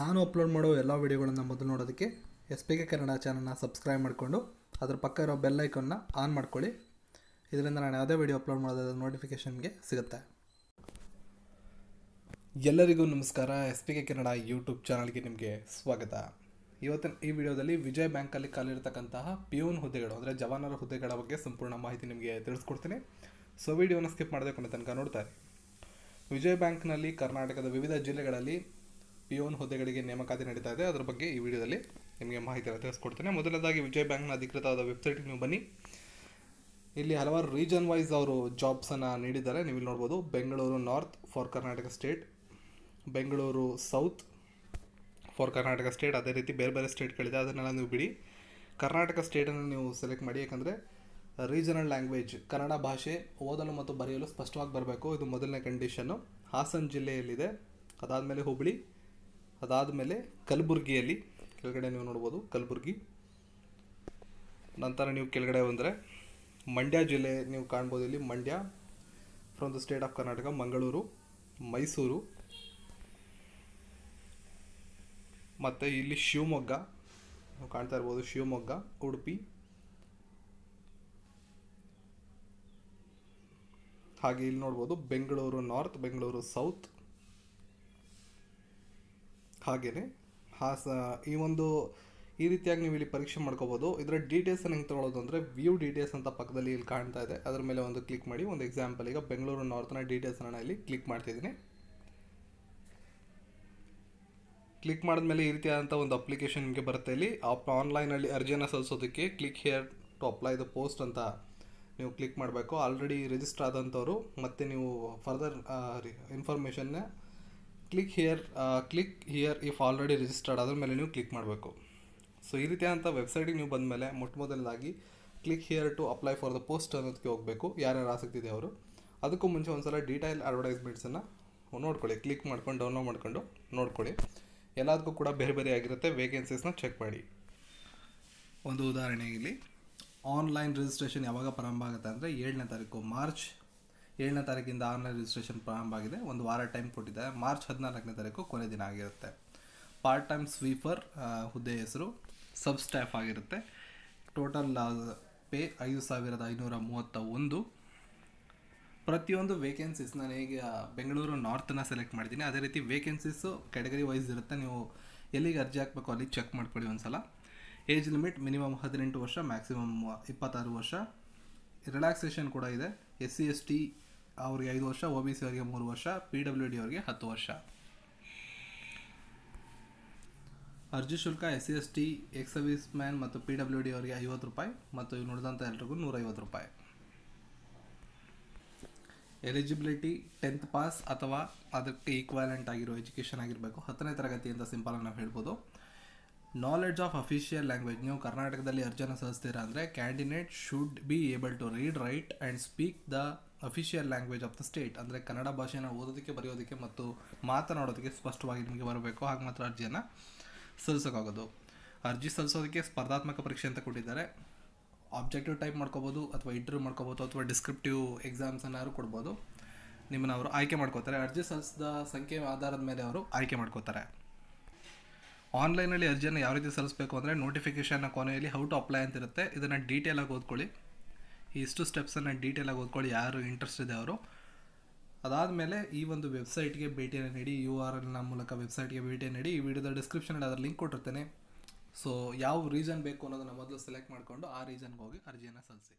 ನಾನು ಅಪ್ಲೋಡ್ ಮಾಡೋ ಎಲ್ಲ ವೀಡಿಯೋಗಳನ್ನು ಮೊದಲು ನೋಡೋದಕ್ಕೆ ಎಸ್ ಪಿ ಕೆ ಕನ್ನಡ ಚಾನಲ್ನ ಸಬ್ಸ್ಕ್ರೈಬ್ ಮಾಡಿಕೊಂಡು ಅದ್ರ ಪಕ್ಕ ಇರೋ ಬೆಲ್ ಐಕನ್ನ ಆನ್ ಮಾಡ್ಕೊಳ್ಳಿ. ಇದರಿಂದ ನಾನು ಯಾವುದೇ ವೀಡಿಯೋ ಅಪ್ಲೋಡ್ ಮಾಡೋದಾದ ನೋಟಿಫಿಕೇಷನ್ಗೆ ಸಿಗುತ್ತೆ. ಎಲ್ಲರಿಗೂ ನಮಸ್ಕಾರ. S P K Kannada YouTube ಚಾನಲ್ಗೆ ನಿಮಗೆ ಸ್ವಾಗತ. ಇವತ್ತಿನ ಈ ವಿಡಿಯೋದಲ್ಲಿ ವಿಜಯ್ ಬ್ಯಾಂಕಲ್ಲಿ ಖಾಲಿರ್ತಕ್ಕಂತಹ ಪಿಯೂನ್ ಹುದ್ದೆಗಳು, ಅಂದರೆ ಜವಾನರ ಹುದ್ದೆಗಳ ಬಗ್ಗೆ ಸಂಪೂರ್ಣ ಮಾಹಿತಿ ನಿಮಗೆ ತಿಳಿಸ್ಕೊಡ್ತೀನಿ. ಸೊ ವಿಡಿಯೋನ ಸ್ಕಿಪ್ ಮಾಡಬೇಕು ತನಕ ನೋಡ್ತಾರೆ ವಿಜಯ ಬ್ಯಾಂಕ್ನಲ್ಲಿ ಕರ್ನಾಟಕದ ವಿವಿಧ ಜಿಲ್ಲೆಗಳಲ್ಲಿ ಪಿಯೋನ್ ಹುದ್ದೆಗಳಿಗೆ ನೇಮಕಾತಿ ನಡೀತಾ ಇದೆ. ಅದರ ಬಗ್ಗೆ ಈ ವಿಡಿಯೋದಲ್ಲಿ ನಿಮಗೆ ಮಾಹಿತಿಯನ್ನು ತಿಳಿಸ್ಕೊಡ್ತೇನೆ. ಮೊದಲನೇದಾಗಿ ವಿಜಯ್ ಬ್ಯಾಂಕ್ನ ಅಧಿಕೃತವಾದ ವೆಬ್ಸೈಟ್ಗೆ ನೀವು ಬನ್ನಿ. ಇಲ್ಲಿ ಹಲವಾರು ರೀಜನ್ ವೈಸ್ ಅವರು ಜಾಬ್ಸನ್ನು ನೀಡಿದ್ದಾರೆ. ನೀವು ಇಲ್ಲಿ ನೋಡ್ಬೋದು Bengaluru north for Karnataka state, Bengaluru south for Karnataka state, ಅದೇ ರೀತಿ ಬೇರೆ ಬೇರೆ ಸ್ಟೇಟ್ಗಳಿದೆ. ಅದನ್ನೆಲ್ಲ ನೀವು ಬಿಡಿ. ಕರ್ನಾಟಕ ಸ್ಟೇಟನ್ನು ನೀವು ಸೆಲೆಕ್ಟ್ ಮಾಡಿ. ಯಾಕಂದರೆ ರೀಜನಲ್ ಲ್ಯಾಂಗ್ವೇಜ್, ಕನ್ನಡ ಭಾಷೆ ಓದಲು ಮತ್ತು ಬರೆಯಲು ಸ್ಪಷ್ಟವಾಗಿ ಬರಬೇಕು. ಇದು ಮೊದಲನೇ ಕಂಡೀಷನ್ನು ಹಾಸನ್ ಜಿಲ್ಲೆಯಲ್ಲಿದೆ. ಅದಾದಮೇಲೆ ಹುಬ್ಳಿ ಅದಾದಮೇಲೆ ಕಲಬುರಗಿಯಲ್ಲಿ, ಕೆಳಗಡೆ ನೀವು ನೋಡ್ಬೋದು ಕಲಬುರಗಿ. ನಂತರ ನೀವು ಕೆಳಗಡೆ ಬಂದರೆ ಮಂಡ್ಯ ಜಿಲ್ಲೆ ನೀವು ಕಾಣ್ಬೋದು ಇಲ್ಲಿ. Mandya from the state of Karnataka Mangaluru Mysuru ಮತ್ತು ಇಲ್ಲಿ ಶಿವಮೊಗ್ಗ, ನೀವು ಕಾಣ್ತಾ ಇರ್ಬೋದು ಶಿವಮೊಗ್ಗ, ಉಡುಪಿ. ಹಾಗೆ ಇಲ್ಲಿ ನೋಡ್ಬೋದು ಬೆಂಗಳೂರು ನಾರ್ತ್ ಬೆಂಗಳೂರು ಸೌತ್ ಹಾಗೆಯೇ ಹಾಸ ಈ ಒಂದು, ಈ ರೀತಿಯಾಗಿ ನೀವು ಇಲ್ಲಿ ಪರೀಕ್ಷೆ ಮಾಡ್ಕೋಬೋದು. ಇದರ ಡೀಟೇಲ್ಸನ್ನು ಹೆಂಗೆ ತೊಗೊಳ್ಳೋದು ಅಂದರೆ ವ್ಯೂ ಡೀಟೇಲ್ಸ್ ಅಂತ ಪಕ್ಕದಲ್ಲಿ ಇಲ್ಲಿ ಕಾಣ್ತಾ ಇದೆ. ಅದರ ಮೇಲೆ ಒಂದು ಕ್ಲಿಕ್ ಮಾಡಿ, ಒಂದು ಎಕ್ಸಾಂಪಲ್ ಈಗ ಬೆಂಗಳೂರು ನಾರ್ತನ ಡೀಟೇಲ್ಸನ್ನು ನಾನು ಇಲ್ಲಿ ಕ್ಲಿಕ್ ಮಾಡ್ತಿದ್ದೀನಿ ಕ್ಲಿಕ್ ಮಾಡಿದ್ಮೇಲೆ ಈ ರೀತಿಯಾದಂಥ ಒಂದು ಅಪ್ಲಿಕೇಶನ್ ನಿಮಗೆ ಬರುತ್ತೆ ಇಲ್ಲಿ. ಆನ್ಲೈನಲ್ಲಿ ಅರ್ಜಿಯನ್ನು ಸಲ್ಲಿಸೋದಕ್ಕೆ click here to apply the post ಅಂತ ನೀವು ಕ್ಲಿಕ್ ಮಾಡಬೇಕು. ಆಲ್ರೆಡಿ ರಿಜಿಸ್ಟರ್ ಆದಂಥವ್ರು, ಮತ್ತು ನೀವು further ಇನ್ಫಾರ್ಮೇಷನ್ನ click here click here if already registered ಅದ್ರ ಮೇಲೆ ನೀವು ಕ್ಲಿಕ್ ಮಾಡಬೇಕು. ಸೊ ಈ ರೀತಿಯಾದಂಥ ವೆಬ್ಸೈಟಿಗೆ ನೀವು ಬಂದ ಮೇಲೆ ಮೊಟ್ಟ ಮೊದಲನೇದಾಗಿ click here to apply for the post ಅನ್ನೋದಕ್ಕೆ ಹೋಗಬೇಕು. ಯಾರ್ಯಾರು ಆಸಕ್ತಿ ಇದೆ ಅವರು. ಅದಕ್ಕೂ ಮುಂಚೆ ಒಂದ್ಸಲ ಡೀಟೈಲ್ ಅಡ್ವರ್ಟೈಸ್ಮೆಂಟ್ಸನ್ನು ನೋಡ್ಕೊಳ್ಳಿ. ಕ್ಲಿಕ್ ಮಾಡ್ಕೊಂಡು ಡೌನ್ಲೋಡ್ ಮಾಡ್ಕೊಂಡು ನೋಡ್ಕೊಳ್ಳಿ. ಎಲ್ಲದಕ್ಕೂ ಕೂಡ ಬೇರೆ ಬೇರೆ ಆಗಿರುತ್ತೆ. ವೇಕೆನ್ಸೀಸ್ನ ಚೆಕ್ ಮಾಡಿ. ಒಂದು ಉದಾಹರಣೆ ಇಲ್ಲಿ. ಆನ್ಲೈನ್ ರಿಜಿಸ್ಟ್ರೇಷನ್ ಯಾವಾಗ ಪ್ರಾರಂಭ ಆಗುತ್ತೆ ಅಂದರೆ ಏಳನೇ ತಾರೀಕು ಮಾರ್ಚ್ ಏಳನೇ ತಾರೀಕಿಂದ ಆನ್ಲೈನ್ ರಿಜಿಸ್ಟ್ರೇಷನ್ ಪ್ರಾರಂಭ ಆಗಿದೆ. ಒಂದು ವಾರ ಟೈಮ್ ಕೊಟ್ಟಿದ್ದಾರೆ ಮಾರ್ಚ್ ಹದಿನಾಲ್ಕನೇ ತಾರೀಕು ಕೊನೆ ದಿನ ಆಗಿರುತ್ತೆ. ಪಾರ್ಟ್ ಟೈಮ್ ಸ್ವೀಪರ್ ಹುದ್ದೆ ಹೆಸರು ಸಬ್ ಸ್ಟಾಫ್ ಆಗಿರುತ್ತೆ ಟೋಟಲ್ ಪೇ ಐದು ಸಾವಿರದ ಐನೂರ ಮೂವತ್ತ ಒಂದು. ಪ್ರತಿಯೊಂದು ವೇಕೆನ್ಸೀಸ್ ನಾನು ಈಗ ಬೆಂಗಳೂರು ನಾರ್ತನ್ನ ಸೆಲೆಕ್ಟ್ ಮಾಡಿದ್ದೀನಿ. ಅದೇ ರೀತಿ ವೇಕೆನ್ಸೀಸು ಕ್ಯಾಟಗರಿ ವೈಸ್ ಇರುತ್ತೆ. ನೀವು ಎಲ್ಲಿಗೆ ಅರ್ಜಿ ಹಾಕಬೇಕು ಅಲ್ಲಿ ಚೆಕ್ ಮಾಡ್ಕೊಳ್ಳಿ ಒಂದು ಸಲ ಏಜ್ ಲಿಮಿಟ್ ಮಿನಿಮಮ್ ಹದಿನೆಂಟು ವರ್ಷ ಮ್ಯಾಕ್ಸಿಮಮ್ ಇಪ್ಪತ್ತಾರು ವರ್ಷ. ರಿಲ್ಯಾಕ್ಸೇಷನ್ ಕೂಡ ಇದೆ. ಎಸ್ ಸಿ ಎಸ್ ಟಿ ಅವ್ರಿಗೆ ಐದು ವರ್ಷ, ಒ ಬಿ ಸಿ ಅವರಿಗೆ ಮೂರು ವರ್ಷ, ಪಿ ಡಬ್ಲ್ಯೂ ಡಿ ಅವರಿಗೆ ಹತ್ತು ವರ್ಷ. ಅರ್ಜಿ ಶುಲ್ಕ, S C, S T, ex service man ಮತ್ತು ಪಿ ಡಬ್ಲ್ಯೂ ಡಿ ಅವರಿಗೆ ಐವತ್ತು ರೂಪಾಯಿ ಮತ್ತು ಇವ್ರು ನೋಡಿದಂಥ ಎಲ್ರಿಗೂ ನೂರೈವತ್ತು ರೂಪಾಯಿ. ಎಲಿಜಿಬಿಲಿಟಿ ಟೆಂತ್ ಪಾಸ್ ಅಥವಾ ಅದಕ್ಕೆ ಈಕ್ವಾಲೆಂಟ್ ಆಗಿರೋ ಎಜುಕೇಷನ್ ಆಗಿರಬೇಕು. ಹತ್ತನೇ ತರಗತಿ ಅಂತ ಸಿಂಪಲ್ ನಾವು ಹೇಳ್ಬೋದು. ನಾಲೆಡ್ಜ್ ಆಫ್ ಅಫಿಷಿಯಲ್ ಲ್ಯಾಂಗ್ವೇಜ್ ನೀವು ಕರ್ನಾಟಕದಲ್ಲಿ ಅರ್ಜಿಯನ್ನು ಸಲ್ಲಿಸ್ತೀರಾ ಅಂದರೆ candidate should be able to read write and speak the official language of the state ಅಂದರೆ ಕನ್ನಡ ಭಾಷೆನ ಓದೋದಕ್ಕೆ, ಬರೆಯೋದಕ್ಕೆ ಮತ್ತು ಮಾತನಾಡೋದಕ್ಕೆ ಸ್ಪಷ್ಟವಾಗಿ ನಿಮಗೆ ಬರಬೇಕು. ಹಾಗೆ ಮಾತ್ರ ಅರ್ಜಿಯನ್ನು ಸಲ್ಲಿಸೋಕ್ಕಾಗೋದು. ಅರ್ಜಿ ಸಲ್ಲಿಸೋದಕ್ಕೆ ಸ್ಪರ್ಧಾತ್ಮಕ ಪರೀಕ್ಷೆ ಅಂತ ಕೊಟ್ಟಿದ್ದಾರೆ. ಆಬ್ಜೆಕ್ಟಿವ್ ಟೈಪ್ ಮಾಡ್ಕೋಬೋದು ಅಥವಾ ಇಂಟರ್ವ್ಯೂ ಮಾಡ್ಕೋಬೋದು ಅಥವಾ ಡಿಸ್ಕ್ರಿಪ್ಟಿವ್ ಎಕ್ಸಾಮ್ಸನ್ನಾದ್ರು ಕೊಡ್ಬೋದು. ನಿಮ್ಮನ್ನು ಅವರು ಆಯ್ಕೆ ಮಾಡ್ಕೋತಾರೆ. ಅರ್ಜಿ ಸಲ್ಲಿಸಿದ ಸಂಖ್ಯೆ ಆಧಾರದ ಮೇಲೆ ಅವರು ಆಯ್ಕೆ ಮಾಡ್ಕೋತಾರೆ. ಆನ್ಲೈನಲ್ಲಿ ಅರ್ಜಿಯನ್ನು ಯಾವ ರೀತಿ ಸಲ್ಲಿಸಬೇಕು ಅಂದರೆ ನೋಟಿಫಿಕೇಷನ್ನ ಕೊನೆಯಲ್ಲಿ ಹೌ ಟು ಅಪ್ಲೈ ಅಂತ ಇರುತ್ತೆ. ಇದನ್ನು ಡೀಟೇಲಾಗಿ ಓದ್ಕೊಳ್ಳಿ. ಇಷ್ಟು ಸ್ಟೆಪ್ಸನ್ನು ಡೀಟೇಲಾಗಿ ಓದ್ಕೊಳ್ಳಿ, ಯಾರು ಇಂಟ್ರೆಸ್ಟ್ ಇದೆ ಅವರು. ಅದಾದಮೇಲೆ ಈ ಒಂದು ವೆಬ್ಸೈಟ್ಗೆ ಭೇಟಿಯನ್ನು ನೀಡಿ ಯು ಆರ್ ಎಲ್ನ ಮೂಲಕ ವೆಬ್ಸೈಟ್ಗೆ ಭೇಟಿಯನ್ನು ನೀಡಿ, ಈ ವಿಡಿಯೋದ ಡಿಸ್ಕ್ರಿಪ್ಷನಲ್ಲಿ ಅದರ ಲಿಂಕ್ ಕೊಟ್ಟಿರ್ತೇನೆ. ಸೊ ಯಾವ ರೀಸನ್ ಬೇಕು ಅನ್ನೋದನ್ನು ಮೊದಲು ಸೆಲೆಕ್ಟ್ ಮಾಡಿಕೊಂಡು ಆ ರೀಸನ್ಗೆ ಹೋಗಿ ಅರ್ಜಿಯನ್ನು ಸಲ್ಲಿಸಿ.